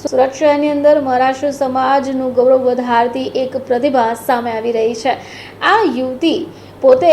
સુરત શહેરની અંદર મહારાષ્ટ્ર સમાજનું ગૌરવ વધારતી એક પ્રતિભા સામે આવી રહી છે. આ યુવતી પોતે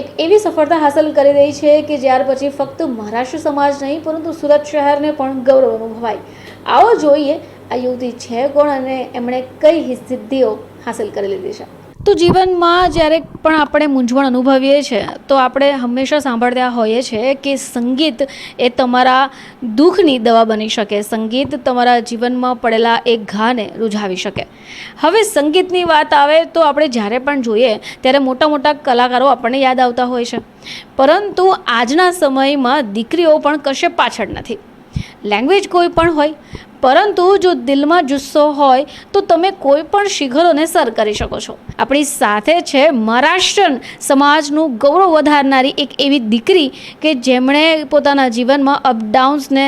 એક એવી સફળતા હાંસલ કરી રહી છે કે જ્યાર પછી ફક્ત મહારાષ્ટ્ર સમાજ નહીં, પરંતુ સુરત શહેરને પણ ગૌરવ અનુભવાય. આવો જોઈએ, આ યુવતી છે કોણ અને એમણે કઈ સિદ્ધિઓ હાંસલ કરી લીધી છે? તો જીવનમાં જ્યારે પણ આપણે મૂંઝવણ અનુભવીએ છીએ તો આપણે હંમેશા સાંભળતા હોઈએ છીએ કે સંગીત એ તમારા દુઃખની દવા બની શકે. સંગીત તમારા જીવનમાં પડેલા એક ઘાને રૂઝાવી શકે. હવે સંગીતની વાત આવે તો આપણે જ્યારે પણ જોઈએ, ત્યારે મોટા મોટા કલાકારો આપણને યાદ આવતા હોય છે. પરંતુ આજના સમયમાં દીકરીઓ પણ કશે પાછળ નથી. લેંગ્વેજ કોઈ પણ હોય, પરંતુ જો દિલમાં જુસ્સો હોય, તો તમે કોઈ પણ શિખરોને સર કરી શકો છો. આપણી સાથે છે મહારાષ્ટ્રન સમાજનું ગૌરવ વધારનારી એક એવી દીકરી કે જેમણે પોતાના જીવનમાં અપડાઉન્સને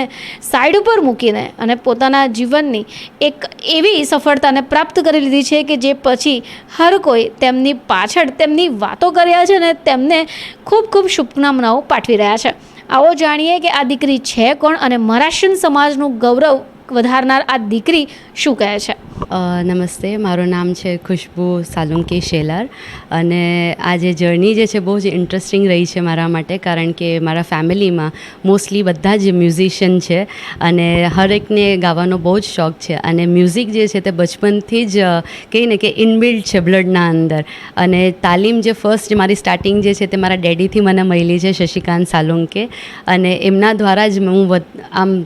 સાઈડ ઉપર મૂકીને અને પોતાના જીવનની એક એવી સફળતાને પ્રાપ્ત કરી લીધી છે કે જે પછી હર કોઈ તેમની પાછળ તેમની વાતો કર્યા છે અને તેમને ખૂબ ખૂબ શુભકામનાઓ પાઠવી રહ્યા છે. આવો જાણીએ કે આ દીકરી છે કોણ અને મહારાષ્ટ્રન સમાજનું ગૌરવ વધારનાર આ દીકરી શું કહે છે? નમસ્તે. મારું નામ છે ખુશ્બુ સાલુંકી શેલાર અને આ જે જર્ની જે છે બહુ જ ઇન્ટરેસ્ટિંગ રહી છે મારા માટે કારણ કે મારા ફેમિલીમાં મોસ્ટલી બધા જ મ્યુઝિશિયન છે અને હરેકને ગાવાનો બહુ જ શોખ છે અને મ્યુઝિક જે છે તે બચપનથી જ અ, કહીને કે ઇનબિલ્ડ છે બ્લડના અંદર. અને તાલીમ જે ફર્સ્ટ મારી સ્ટાર્ટિંગ જે છે તે મારા ડેડીથી મને મળી છે શશિકાંત સાલુંકે અને એમના દ્વારા જ હું આમ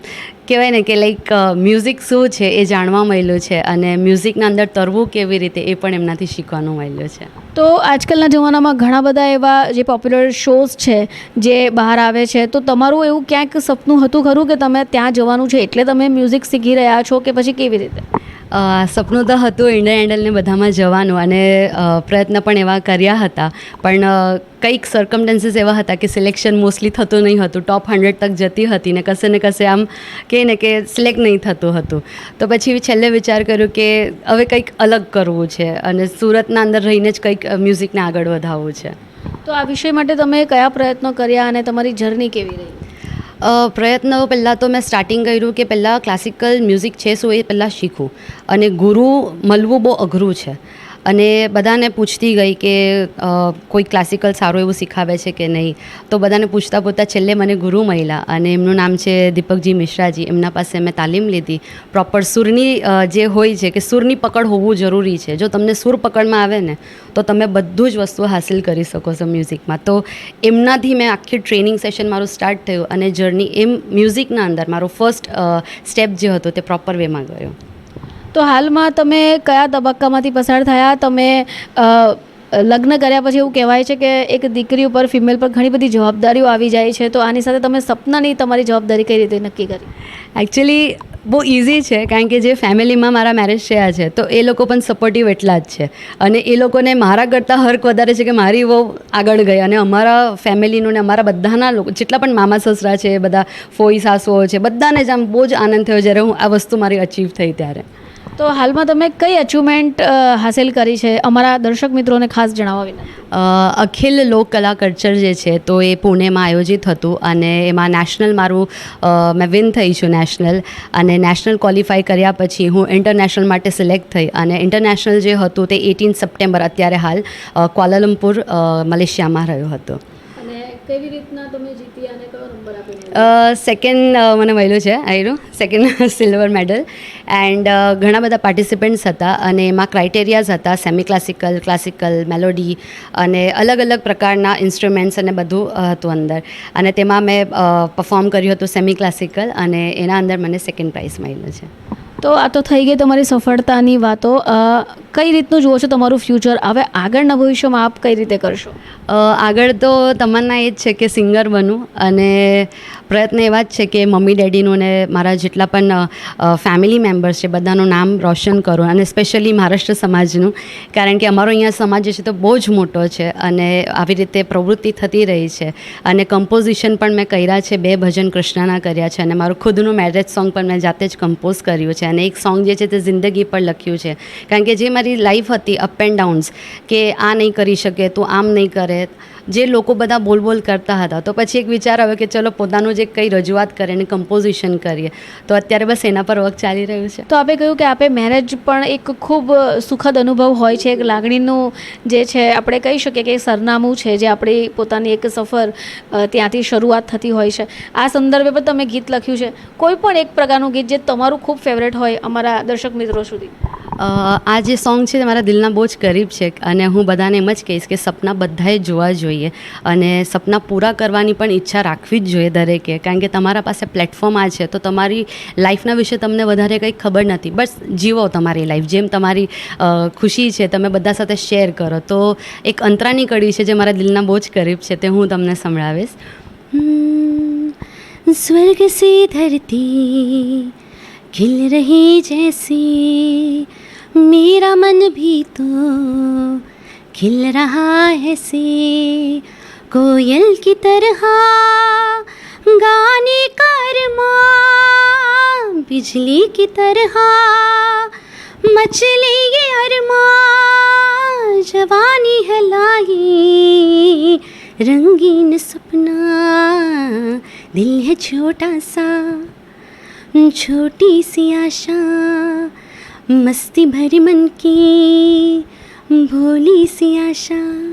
કહેવાય ને કે લાઈક મ્યુઝિક શું છે એ જાણવા મળ્યું છે અને મ્યુઝિકના અંદર તરવું કેવી રીતે એ પણ એમનાથી શીખવાનું મળ્યું છે. તો આજકાલના જમાનામાં ઘણા બધા એવા જે પોપ્યુલર શોઝ છે જે બહાર આવે છે, તો તમારું એવું ક્યાંક સપનું હતું ખરું કે તમે ત્યાં જવાનું છે એટલે તમે મ્યુઝિક શીખી રહ્યા છો કે પછી કેવી રીતે? સપનું તો હતું ઇન્ડિયા આઇડલને બધામાં જવાનું અને પ્રયત્ન પણ એવા કર્યા હતા. પણ કંઈક સર્કમડન્સીસ એવા હતા કે સિલેક્શન મોસ્ટલી થતું નહીં હતું. ટોપ હંડ્રેડ તક જતી હતી ને કશે ને કશે આમ કહે ને કે સિલેક્ટ નહીં થતું હતું. તો પછી છેલ્લે વિચાર કર્યો કે હવે કંઈક અલગ કરવું છે અને સુરતના અંદર રહીને જ કંઈક મ્યુઝિકને આગળ વધાવવું છે. તો આ વિષય માટે તમે કયા પ્રયત્નો કર્યા અને તમારી જર્ની કેવી રહી? પ્રયત્ન પહેલાં તો મેં સ્ટાર્ટિંગ કર્યું કે પહેલાં ક્લાસિકલ મ્યુઝિક છે શું એ પહેલાં શીખું. અને ગુરુ મળવું બહુ અઘરું છે. અને બધાને પૂછતી ગઈ કે કોઈ ક્લાસિકલ સારું એવું શીખાવે છે કે નહીં? તો બધાને પૂછતા પૂછતા છેલ્લે મને ગુરુ મહિલા અને એમનું નામ છે દીપકજી મિશ્રાજી. એમના પાસે મેં તાલીમ લીધી. પ્રોપર સુરની જે હોય છે કે સુરની પકડ હોવું જરૂરી છે. જો તમને સુર પકડમાં આવે ને, તો તમે બધું જ વસ્તુ હાસિલ કરી શકો છો મ્યુઝિકમાં. તો એમનાથી મેં આખી ટ્રેનિંગ સેશન મારું સ્ટાર્ટ થયું અને જર્ની એમ મ્યુઝિકના અંદર મારો ફર્સ્ટ સ્ટેપ જે હતો તે પ્રોપર વેમાં ગયો. તો હાલમાં તમે કયા તબક્કામાંથી પસાર થયા? તમે લગ્ન કર્યા પછી એવું કહેવાય છે કે એક દીકરી ઉપર ફિમેલ પર ઘણી બધી જવાબદારીઓ આવી જાય છે. તો આની સાથે તમે સપનાની તમારી જવાબદારી કઈ રીતે નક્કી કરી? એકચ્યુઅલી બહુ ઇઝી છે, કારણ કે જે ફેમિલીમાં મારા મેરેજ થયા છે, તો એ લોકો પણ સપોર્ટિવ એટલા જ છે. અને એ લોકોને મારા કરતાં હર્ક વધારે છે કે મારી બહુ આગળ ગઈ અને અમારા ફેમિલીનું ને અમારા બધાના લોકો, જેટલા પણ મામા સસરા છે, બધા ફોઈ સાસુઓ છે, બધાને જ આમ બહુ જ આનંદ થયો જ્યારે હું આ વસ્તુ મારી અચીવ થઈ ત્યારે. તો હાલમાં તમે કઈ અચીવમેન્ટ હાંસલ કરી છે? અમારા દર્શક મિત્રોને ખાસ જણાવવા વિના અખિલ લોક કલા કલ્ચર જે છે તો એ પુણેમાં આયોજિત હતું અને એમાં નેશનલ મારું મેં વિન થઈ છું નેશનલ અને નેશનલ ક્વોલિફાય કર્યા પછી હું ઇન્ટરનેશનલ માટે સિલેક્ટ થઈ અને ઇન્ટરનેશનલ જે હતું તે એટીન સપ્ટેમ્બર અત્યારે હાલ અ, મલેશિયામાં રહ્યો હતો. અને કેવી રીતના તમે જીતી અને સેકન્ડ મને મળ્યું છે આયરું સેકન્ડ સિલ્વર મેડલ એન્ડ ઘણા બધા પાર્ટિસિપન્ટ્સ હતા અને એમાં ક્રાઇટેરિયાઝ હતા સેમી ક્લાસિકલ ક્લાસિકલ મેલોડી અને અલગ અલગ પ્રકારના ઇન્સ્ટ્રુમેન્ટ્સ અને બધું હતું અંદર. અને તેમાં મેં પરફોર્મ કર્યું હતું સેમી ક્લાસિકલ અને એના અંદર મને સેકન્ડ પ્રાઇઝ મળ્યું છે. તો આ તો થઈ ગઈ તમારી સફળતાની વાતો. કઈ રીતનું જુઓ છો તમારું ફ્યુચર? હવે આગળના ભવિષ્યમાં આપ કઈ રીતે કરશો? આગળ તો તમન્ના એ જ છે કે સિંગર બનું અને પ્રયત્ન એવા જ છે કે મમ્મી, ડેડીનું ને મારા જેટલા પણ ફેમિલી મેમ્બર્સ છે, બધાનું નામ રોશન કરું અને સ્પેશિયલી મહારાષ્ટ્ર સમાજનું. કારણ કે અમારો અહીંયા સમાજ છે તો બહુ જ મોટો છે અને આવી રીતે પ્રવૃત્તિ થતી રહી છે. અને કમ્પોઝિશન પણ મેં કર્યા છે, બે ભજન કૃષ્ણના કર્યા છે અને મારું ખુદનું મેરેજ સોંગ પણ મેં જાતે જ કમ્પોઝ કર્યું છે. અને એક સોંગ જે છે તે જિંદગી પર લખ્યું છે. કારણ કે જે મારી લાઈફ હતી અપ એન્ડ ડાઉન્સ કે આ નહીં કરી શકે, તું આમ નહીં કરે જે લોકો બધા બોલ બોલ કરતા હતા. તો પછી એક વિચાર આવ્યો કે ચલો પોતાનું જે કંઈ રજૂઆત કરે અને કમ્પોઝિશન કરીએ. તો અત્યારે બસ એના પર વર્ક ચાલી રહ્યું છે. તો આપે કહ્યું કે આપે મેરેજ પણ એક ખૂબ સુખદ અનુભવ હોય છે. એક લાગણીનું જે છે, આપણે કહી શકીએ કે સરનામું છે જે આપણી પોતાની એક સફર ત્યાંથી શરૂઆત થતી હોય છે. આ સંદર્ભે પણ તમે ગીત લખ્યું છે. કોઈ પણ એક પ્રકારનું ગીત જે તમારું ખૂબ ફેવરેટ હોય અમારા દર્શક મિત્રો સુધી. આ જે સોંગ છે તે મારા દિલના બહુ જ કરીબ છે અને હું બધાને એમ જ કહીશ કે સપના બધાએ જોવા જોઈએ અને સપના પૂરા કરવાની પણ ઈચ્છા રાખવી જ જોઈએ દરેકે કારણ કે તમારા પાસે પ્લેટફોર્મ આ છે તો તમારી લાઈફના વિશે તમને વધારે કંઈ ખબર નથી બસ જીવો તમારી લાઈફ જેમ તમારી અ, ખુશી છે તમે બધા સાથે શેર કરો તો એક અંતરાની કડી છે જે મારા દિલના બહુ જ કરીબ છે તે હું તમને સંભળાવીશ हम्म, स्वर्ग से धरती खिल रही जैसी मेरा मन भी तो खिल रहा है से। कोयल की तरह गाने का बिजली की तरह मचले ये अरमां। जवानी है लाई रंगीन सपना, दिल है छोटा सा, छोटी सी आशा। मस्ती भरी मन की भोली सी आशा